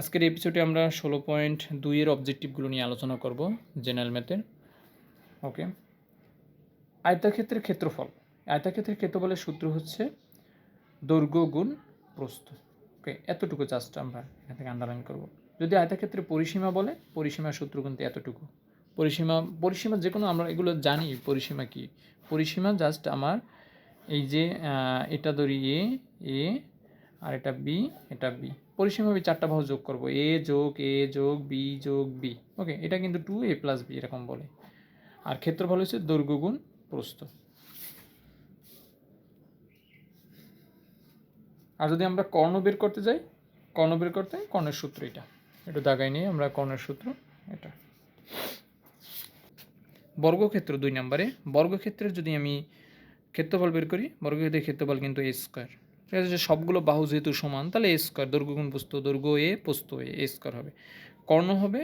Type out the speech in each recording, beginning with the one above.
আজকের এপিসোডে আমরা ষোলো পয়েন্ট দুইয়ের অবজেক্টিভগুলো নিয়ে আলোচনা করব জেনারেল ম্যাথের ওকে আয়তাক্ষেত্রের ক্ষেত্রফল। আয়তাক্ষেত্রের ক্ষেত্রফলের সূত্র হচ্ছে দৈর্ঘ্য গুণ প্রস্থ ওকে এতটুকু জাস্ট আমরা এখান থেকে আন্ডারলাইন করব। যদি আয়তাক্ষেত্রে পরিসীমা বলে, পরিসীমার সূত্র কিন্তু এতটুকু। পরিসীমা পরিসীমা যে কোনো আমরা এগুলো জানি, পরিসীমা কি? পরিসীমা জাস্ট আমার এই যে এটা ধরি এ এ আর এটা বি এটা বি পরিসীমা আমি চারটা বাহু যোগ করব। এ যোগ এ যোগ বি যোগ বি ওকে এটা কিন্তু টু এ প্লাস বি এরকম বলে। আর ক্ষেত্রফল হচ্ছে দৈর্ঘ্য গুণ প্রস্থ। আর যদি আমরা কর্ণ বের করতে যাই, কর্ণ বের করতে কর্ণের সূত্র এটা। একটু দাগাই নিয়ে আমরা কর্ণের সূত্র, এটা। বর্গক্ষেত্র দুই নম্বরে। বর্গক্ষেত্রের যদি আমি ক্ষেত্রফল বের করি, বর্গক্ষেত্রের ক্ষেত্রফল কিন্তু এ স্কোয়ার ঠিক আছে? সবগুলো বাহু যেহেতু সমান, তাহলে এ স্কোয়ার দৈর্ঘ্য গুণ প্রস্থ দৈর্ঘ্য এ প্রস্থ এ এ স্কোয়ার হবে। কর্ণ হবে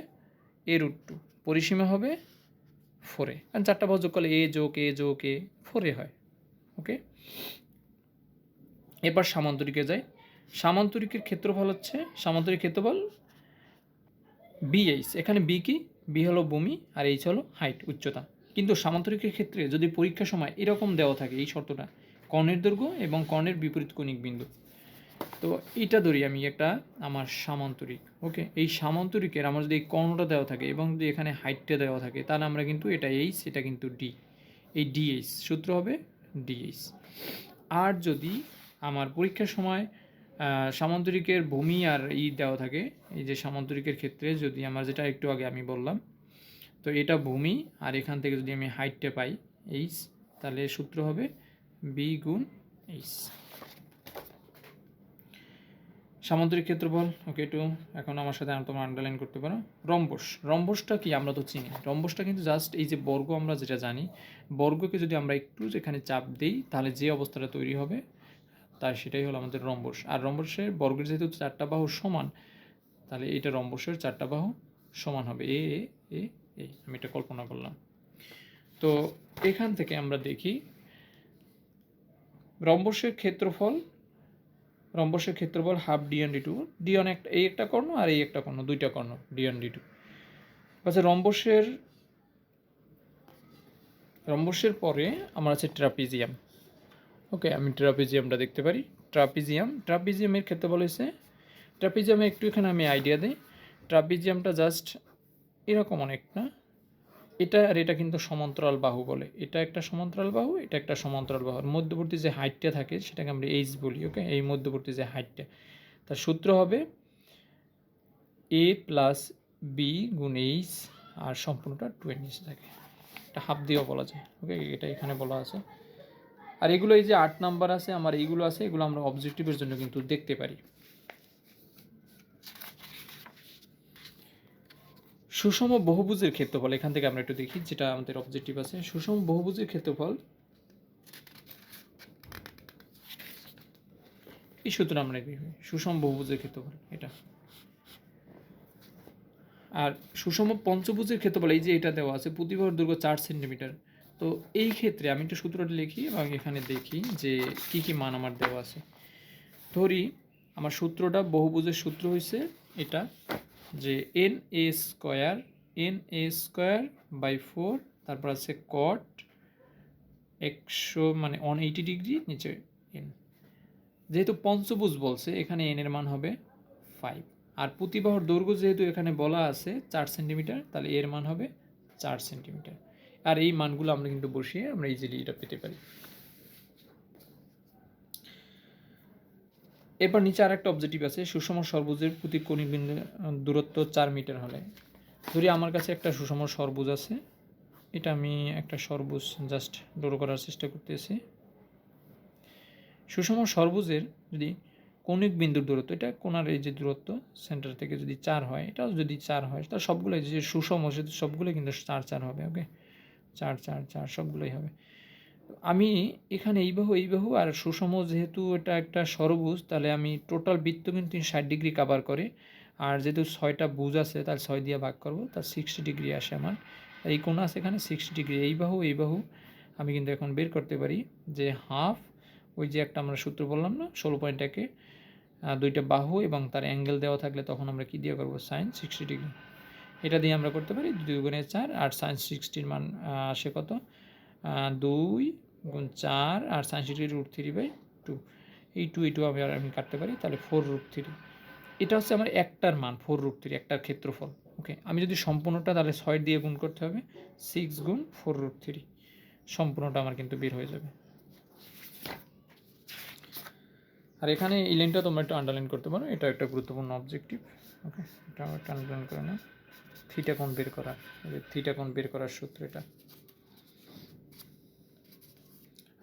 এ রুট টু পরিসীমা হবে ফোরে কারণ চারটা বাহু যোগ করলে এ যোগ এ যোগ এ ফোরে হয়। ওকে এবার সামান্তরিকে যাই। সামান্তরিকের ক্ষেত্রফল হচ্ছে সামান্তরিক ক্ষেত্রফল বিএইচ এখানে বি কি? বি হলো ভূমি আর এইচ হলো হাইট উচ্চতা। কিন্তু সামান্তরিকের ক্ষেত্রে যদি পরীক্ষার সময় এরকম দেওয়া থাকে এই শর্তটা কর্ণের দৈর্ঘ্য এবং কর্ণের বিপরীত কোণিক বিন্দু। তো এটা ধরি আমি একটা আমার সামান্তরিক ওকে এই সামান্তরিকের আমার যদি এই কর্ণটা দেওয়া থাকে এবং যদি এখানে হাইটটা দেওয়া থাকে, তাহলে আমরা কিন্তু এটা এইচ এটা কিন্তু ডি এই ডিএইচ সূত্র হবে ডিএইচ আর যদি আমার পরীক্ষার সময় সামান্তরিকের ভূমি আর ই দেওয়া থাকে, এই যে সামান্তরিকের ক্ষেত্রে যদি আমার যেটা একটু আগে আমি বললাম, তো এটা ভূমি আর এখান থেকে যদি আমি হাইটটা পাই এইচ তাহলে সূত্র হবে বি গুণ এইচ। সামান্তরিক ক্ষেত্রফল ওকে একটু এখন আমার সাথে তোমরা আন্ডারলাইন করতে পারো। রম্বস, রম্বসটা কি আমরা তো চিনি রম্বসটা কিন্তু জাস্ট এই যে বর্গ আমরা যেটা জানি, বর্গকে যদি আমরা একটু যেখানে চাপ দিই, তাহলে যে অবস্থাটা তৈরি হবে, তার সেটাই হলো আমাদের রম্বস। আর রম্বসের বর্গের যেহেতু চারটা বাহু সমান, তাহলে এটা রম্বসের চারটা বাহু সমান হবে। এ এ এ, আমি এটা কল্পনা করলাম। তো এখান থেকে আমরা দেখি রম্বসের ক্ষেত্রফল রম্বসের ক্ষেত্রফল half D one D two D one একটা, এই একটা কর্ণ আর এই একটা কর্ণ, দুইটা কর্ণ ডি অন ডি টু আচ্ছা রম্বসের রম্বসের পরে আমার আছে ট্রাপিজিয়াম। ওকে, আমি ট্রাপিজিয়ামটা দেখতে পারি। ট্রাপিজিয়াম, ট্রাপিজিয়ামের ক্ষেত্রফল হয়েছে ট্রাপিজিয়ামে একটু এখানে আমি আইডিয়া দিই। ট্রাপিজিয়ামটা জাস্ট এরকম অনেকটা এটা আর এটা কিন্তু সমান্তরাল বাহু বলে। এটা একটা সমান্তরাল বাহু, এটা একটা সমান্তরাল বাহু। আর মধ্যবর্তী যে হাইটটা থাকে, সেটাকে আমরা এইচ বলি ওকে এই মধ্যবর্তী যে হাইটটা। তার সূত্র হবে এ প্লাস বি গুণ এইচ আর সম্পূর্ণটা টু এর নিচে থাকে। এটা হাফ দিয়েও বলা যায় ওকে এটা এখানে বলা আছে। আর এগুলো এই যে আট নাম্বার আছে, আমার এইগুলো আছে, এগুলো আমরা অবজেক্টিভের জন্য কিন্তু দেখতে পারি। সুষম বহুভুজের ক্ষেত্রফল, এখান থেকে আমরা একটু দেখি যেটা আমাদের অবজেক্টিভ আছে। সুষম বহুভুজের ক্ষেত্রফল, এই সূত্র আমরা দেখি। সুষম বহুভুজের ক্ষেত্রফল, এটা। আর সুষম পঞ্চভুজের ক্ষেত্রফল, এই যে এটা দেওয়া আছে প্রতিবাহর দৈর্ঘ্য চার সেন্টিমিটার। তো এই ক্ষেত্রে আমি একটু সূত্রটা লিখি এবং এখানে দেখি যে কি কি মান আমার দেওয়া আছে। ধরি, আমার সূত্রটা বহুভুজের সূত্র হয়েছে এটা। যে N A square N A square by four তারপর আছে কট একশো মানে ওয়ান এইটি ডিগ্রি নিচে এন যেহেতু পঞ্চভুজ বলছে, এখানে এন এর মান হবে ফাইভ আর প্রতিবাহর দৈর্ঘ্য যেহেতু এখানে বলা আছে চার সেন্টিমিটার তাহলে এর মান হবে চার সেন্টিমিটার আর এই মানগুলো আমরা কিন্তু বসিয়ে আমরা ইজিলি এটা পেতে পারি। এরপর নিচে আর একটা অবজেক্টিভ আছে, সুষম সর্বুজের প্রতি কোণিক বিন্দু দূরত্ব চার মিটার হলে। ধরি আমার কাছে একটা সুষম সর্বুজ আছে, এটা আমি একটা সর্বুজ জাস্ট ড্র করার চেষ্টা করতেছি। সুষম সর্বুজের যদি কৌণিক বিন্দুর দূরত্ব, এটা কোনার এই যে দূরত্ব সেন্টার থেকে যদি চার হয়, এটাও যদি চার হয়, তাহলে সবগুলোই যে সুষম সেটা সবগুলোই কিন্তু চার চার হবে ওকে চার চার চার, সবগুলোই হবে। আমি এখানে এই বাহু এই বাহু আর সুষম যেহেতু এটা একটা সরবুজ, তাহলে আমি টোটাল বৃত্ত কিন্তু ষাট ডিগ্রি কাভার করে। আর যেহেতু ছয়টা বুজ আছে, তাহলে ছয় দিয়ে ভাগ করব তার সিক্সটি ডিগ্রি আসে আমার। এই কোণ আছে এখানে সিক্সটি ডিগ্রি এই বাহু এই বাহু আমি কিন্তু এখন বের করতে পারি যে হাফ ওই যে একটা আমরা সূত্র বললাম না, ষোলো পয়েন্ট একে দুইটা বাহু এবং তার অ্যাঙ্গেল দেওয়া থাকলে তখন আমরা কি দিয়ে করব? সাইন সিক্সটি ডিগ্রি এটা দিয়ে আমরা করতে পারি দুই গুণে চার, আর সাইন সিক্সটির মান আসে কত? দুই গুণ চার আর sine sixty root three by two এই টু এই টু আমি আর আমি কাটতে পারি, তাহলে ফোর রুট থ্রি এটা হচ্ছে আমার একটার মান ফোর রুট থ্রি একটার ক্ষেত্রফল। ওকে আমি যদি সম্পূর্ণটা তাহলে ছয় দিয়ে গুণ করতে হবে সিক্স গুণ ফোর রুট থ্রি সম্পূর্ণটা আমার কিন্তু বের হয়ে যাবে। আর এখানে এই লাইনটা তোমরা একটু আন্ডারলাইন করতে পারো এটা একটা গুরুত্বপূর্ণ অবজেক্টিভ ওকে এটা আমরা একটা আন্ডারলাইন করে নাও। থিটা কোণ বের করা থিটা কোণ বের করার সূত্র এটা।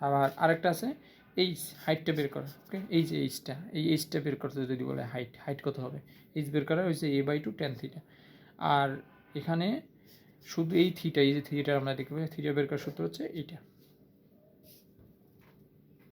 আবার আরেকটা আছে, এই হাইটটা বের করা ওকে এই যে এইচটা, এই এইচটা বের করতে যদি বলে হাইট হাইট কত হবে? এইচ বের করা হয়েছে A by two tan theta আর এখানে শুধু এই থিটা এই যে থিটা আমরা দেখতে পাই থিটা বের করার সূত্র হচ্ছে এইটা।